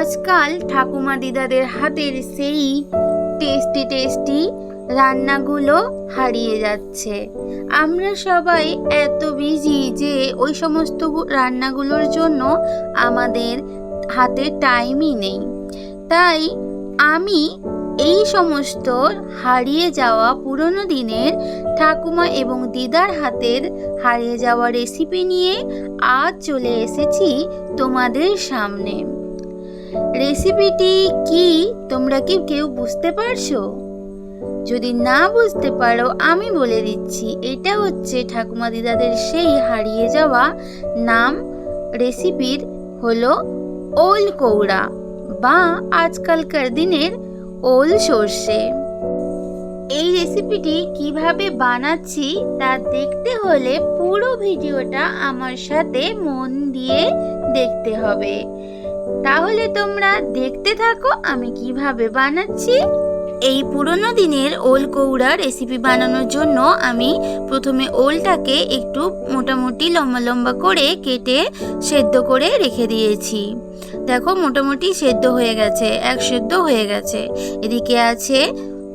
আজকাল ঠাকুমা দিদাদের হাতের সেই টেস্টি টেস্টি রান্নাগুলো হারিয়ে যাচ্ছে। আমরা সবাই এত বিজি যে ওই সমস্ত রান্নাগুলোর জন্য আমাদের হাতে টাইমই নেই। তাই আমি এই সমস্ত হারিয়ে যাওয়া পুরনো দিনের ঠাকুমা এবং দিদার হাতের হারিয়ে যাওয়া রেসিপি নিয়ে আজ চলে এসেছি তোমাদের সামনে। রেসিপিটি কি তোমরা কি কেউ বুঝতে পারছ? যদি না বুঝতে পারো, আমি বলে দিচ্ছি, এটা হচ্ছে ঠাকুমা দিদাদের সেই হারিয়ে যাওয়া নাম, রেসিপির হলো ওল কৌড়া বা আজকালকার দিনের ওল সর্ষে। এই রেসিপিটি কীভাবে বানাচ্ছি তা দেখতে হলে পুরো ভিডিওটা আমার সাথে মন দিয়ে দেখতে হবে। তাহলে তোমরা দেখতে থাকো আমি কীভাবে বানাচ্ছি। এই পুরনো দিনের ওল কৌড়া রেসিপি বানানোর জন্য আমি প্রথমে ওলটাকে একটু মোটামুটি লম্বা লম্বা করে কেটে সেদ্ধ করে রেখে দিয়েছি। দেখো মোটামুটি সেদ্ধ হয়ে গেছে, এক সেদ্ধ হয়ে গেছে। এদিকে আছে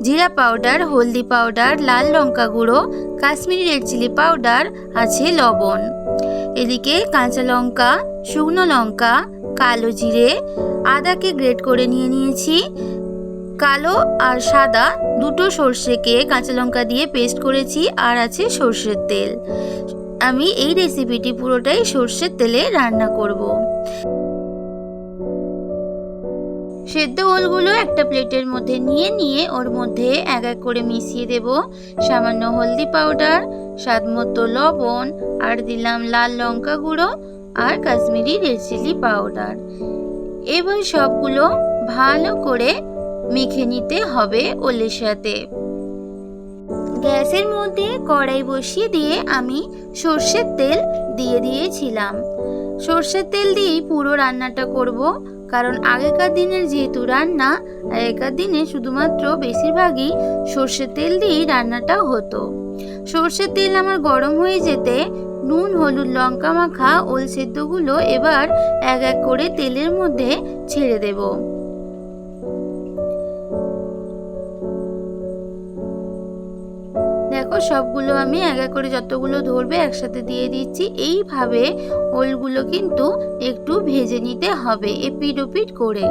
জিরা পাউডার, হলদি পাউডার, লাল লঙ্কা গুঁড়ো, কাশ্মীরি রেড চিলি পাউডার, আছে লবণ। এদিকে কাঁচা লঙ্কা, শুকনো লঙ্কা কালো জিরে, আদাকে গ্রেট করে নিয়ে নিয়েছি। কালো আর সাদা দুটো সর্ষেকে কাঁচা লঙ্কা দিয়ে পেস্ট করেছি আর আছে সর্ষের তেল। আমি এই রেসিপিটি পুরোটাই সর্ষের তেলে রান্না করব। সেদ্ধ ওলগুলো একটা প্লেটের মধ্যে নিয়ে নিয়ে ওর মধ্যে এক এক করে মিশিয়ে দেব। সামান্য হলদি পাউডার স্বাদ মতো লবণ, আর দিলাম লাল লঙ্কা গুঁড়ো আর কাশ্মীরি রেড চিলি পাউডার। এবার সবগুলো ভালো করে মেখে নিতে হবে ওলের সাথে। গ্যাসের মধ্যে কড়াই বসিয়ে দিয়ে আমি সর্ষের তেল দিয়ে দিয়েছিলাম। সর্ষের তেল দিয়েই পুরো রান্নাটা করব, কারণ আগেকার দিনের যেহেতু রান্না, আগেকার দিনে শুধুমাত্র বেশিরভাগই সর্ষের তেল দিয়েই রান্নাটা হতো। সর্ষের তেল আমার গরম হয়ে যেতে নুন, হলুদ, লঙ্কা মাখা, ওল সেদ্ধগুলো এবার এক এক করে তেলের মধ্যে ছেড়ে দেব। দেখো, সবগুলো আমি এক এক করে যতগুলো ধরবে একসাথে দিয়ে দিচ্ছি। এইভাবে ওলগুলো কিন্তু একটু ভেজে নিতে হবে এপিড ওপিট করে।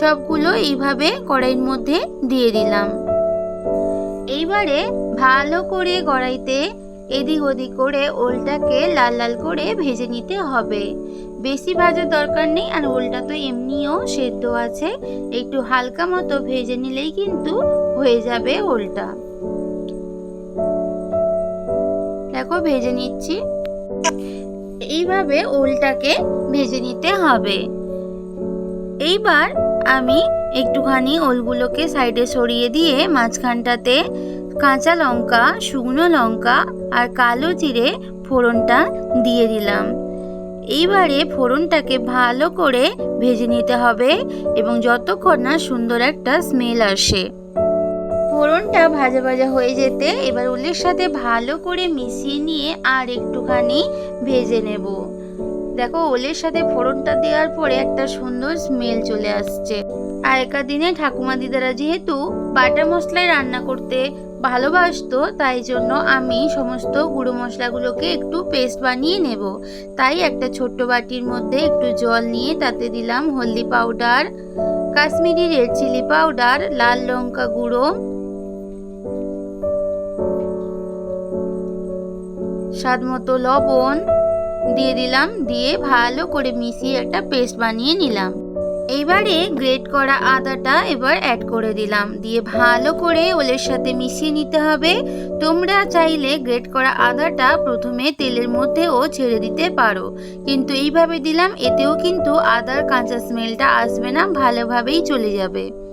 সবগুলো এইভাবে কড়াইয়ের মধ্যে দিয়ে দিলাম। এইবারে ভালো করে কড়াইতে এদিক ওদিক করে ওলটাকে লাল লাল করে ভেজে নিতে হবে। বেশি ভাজার দরকার নেই, আর ওলটা তো এমনিও সেদ্ধ আছে। একটু হালকা মতো ভেজে নিলেই কিন্তু হয়ে যাবে ওলটা। দেখো, ভেজে নিচ্ছি। এইভাবে ওলটাকে ভেজে নিতে হবে। এইবার আমি একটুখানি ওলগুলোকে সাইডে সরিয়ে দিয়ে মাঝখানটাতে কাঁচা লঙ্কা, শুকনো লঙ্কা আর কালো জিরে ফোড়নটা দিয়ে দিলাম। এইবারে ফোড়নটাকে ভালো করে ভেজে নিতে হবে এবং যতক্ষণ না সুন্দর একটা স্মেল আসে। ফোড়নটা ভাজা ভাজা হয়ে যেতে এবার ওলের সাথে ভালো করে মিশিয়ে নিয়ে আর একটুখানি ভেজে নেব। দেখো, ওলের সাথে ফোড়নটা দেওয়ার পরে একটা সুন্দর স্মেল চলে আসছে। আগেকার দিনে ঠাকুমা দিদারা যেহেতু বাটা মশলায় রান্না করতে ভালোবাসতো, তাই জন্য আমি সমস্ত গুঁড়ো মশলাগুলোকে একটু পেস্ট বানিয়ে নেব। তাই একটা ছোট্ট বাটির মধ্যে একটু জল নিয়ে তাতে দিলাম হলদি powder Kashmiri red chilli powder লাল লঙ্কা গুঁড়ো, স্বাদ মতো লবণ দিয়ে দিলাম, দিয়ে ভালো করে মিশিয়ে একটা পেস্ট বানিয়ে নিলাম। এইবারে গ্রেট করা আদাটা এবার অ্যাড করে দিলাম। দিয়ে ভালো করে ওলের সাথে মিশিয়ে নিতে হবে। তোমরা চাইলে গ্রেট করা আদাটা প্রথমে তেলের মধ্যেও ছেড়ে দিতে পারো। কিন্তু এইভাবে দিলাম, এতেও কিন্তু আদার কাঁচা স্মেলটা আসবে না, ভালোভাবেই চলে যাবে।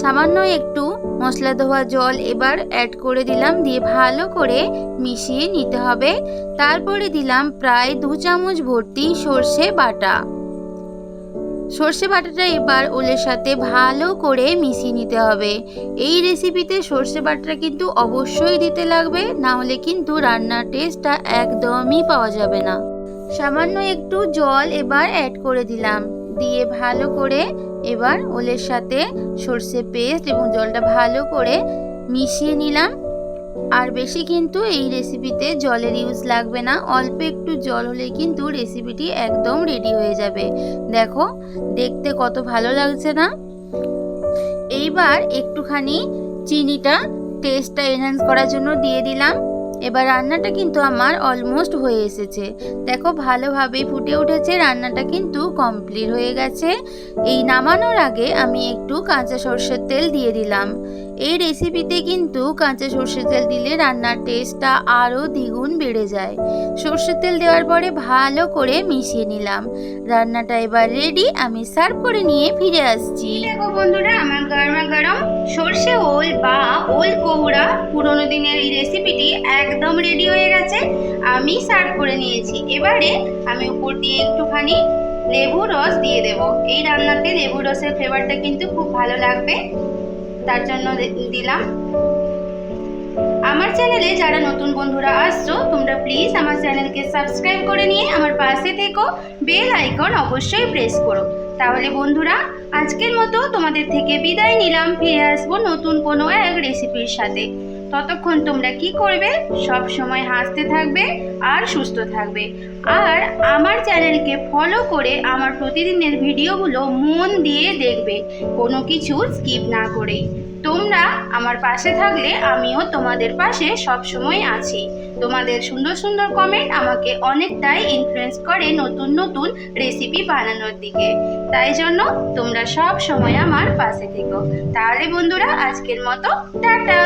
সামান্য একটু মশলা ধোয়া জল এবার অ্যাড করে দিলাম, দিয়ে ভালো করে মিশিয়ে নিতে হবে। তারপরে দিলাম প্রায় দু চামচ ভর্তি সর্ষে বাটা। সর্ষে বাটাটা এবার ওলের সাথে ভালো করে মিশিয়ে নিতে হবে। এই রেসিপিতে সর্ষে বাটাটা কিন্তু অবশ্যই দিতে লাগবে, না হলে কিন্তু রান্নার টেস্টটা একদমই পাওয়া যাবে না। সামান্য একটু জল এবার অ্যাড করে দিলাম, দিয়ে ভালো করে এবার ওলের সাথে সর্ষে পেস্ট এবং জলটা ভালো করে মিশিয়ে নিলাম। আর বেশি কিন্তু এই রেসিপিতে জলের ইউজ লাগবে না। অল্প একটু জল হলে কিন্তু রেসিপিটি একদম রেডি হয়ে যাবে। দেখো, দেখতে কত ভালো লাগছে না? এইবার একটুখানি চিনিটা টেস্টটা এনহ্যান্স করার জন্য দিয়ে দিলাম। এবার রান্নাটা কিন্তু আমার অলমোস্ট হয়ে এসেছে। দেখো ভালোভাবেই ফুটে উঠেছে, রান্নাটা কিন্তু কমপ্লিট হয়ে গেছে। এই নামানোর আগে আমি একটু কাঁচা সর্ষের তেল দিয়ে দিলাম। এই রেসিপিতে কিন্তু কাঁচা সর্ষের তেল দিলে রান্নার টেস্টটা আরও দ্বিগুণ বেড়ে যায়। সর্ষের তেল দেওয়ার পরে ভালো করে মিশিয়ে নিলাম। রান্নাটা এবার রেডি আমি সার্ভ করে নিয়ে ফিরে আসছি। দেখো বন্ধুরা, আমার গরমা গরম সর্ষে ওল বা ওল কৌড়া পুরোনো দিনের এই রেসিপিটি একদম রেডি হয়ে গেছে। আমি সার্ভ করে নিয়েছি। এবারে আমি উপর দিয়ে একটুখানি লেবু রস দিয়ে দেব। এই রান্নাতে লেবু রসের ফ্লেভারটা কিন্তু খুব ভালো লাগবে। তার জন্য দিলাম। আমার চ্যানেলে যারা নতুন বন্ধুরা আসছো, তোমরা প্লিজ আমার চ্যানেলকে সাবস্ক্রাইব করে নিয়ে আমার পাশে থেকো। বেল আইকন অবশ্যই প্রেস করো। তাহলে বন্ধুরা, আজকের মতো তোমাদের থেকে বিদায় নিলাম। ফিরে আসব নতুন কোনো এক রেসিপির সাথে। ততক্ষণ তোমরা কি করবে? সব সময় হাসতে থাকবে আর সুস্থ থাকবে। আর আমার চ্যানেলকে ফলো করে আমার প্রতিদিনের ভিডিওগুলো মন দিয়ে দেখবে। কোনো কিছু স্কিপ না করে তোমরা আমার পাশে থাকলে আমিও তোমাদের পাশে সব সময় আছি। তোমাদের সুন্দর সুন্দর কমেন্ট আমাকে অনেকটাই ইনফ্লুয়েন্স করে নতুন নতুন রেসিপি বানানোর দিকে। তাই জন্য তোমরা সব সময় আমার পাশে থেকো। তাহলে বন্ধুরা, আজকের মতো, টাটা!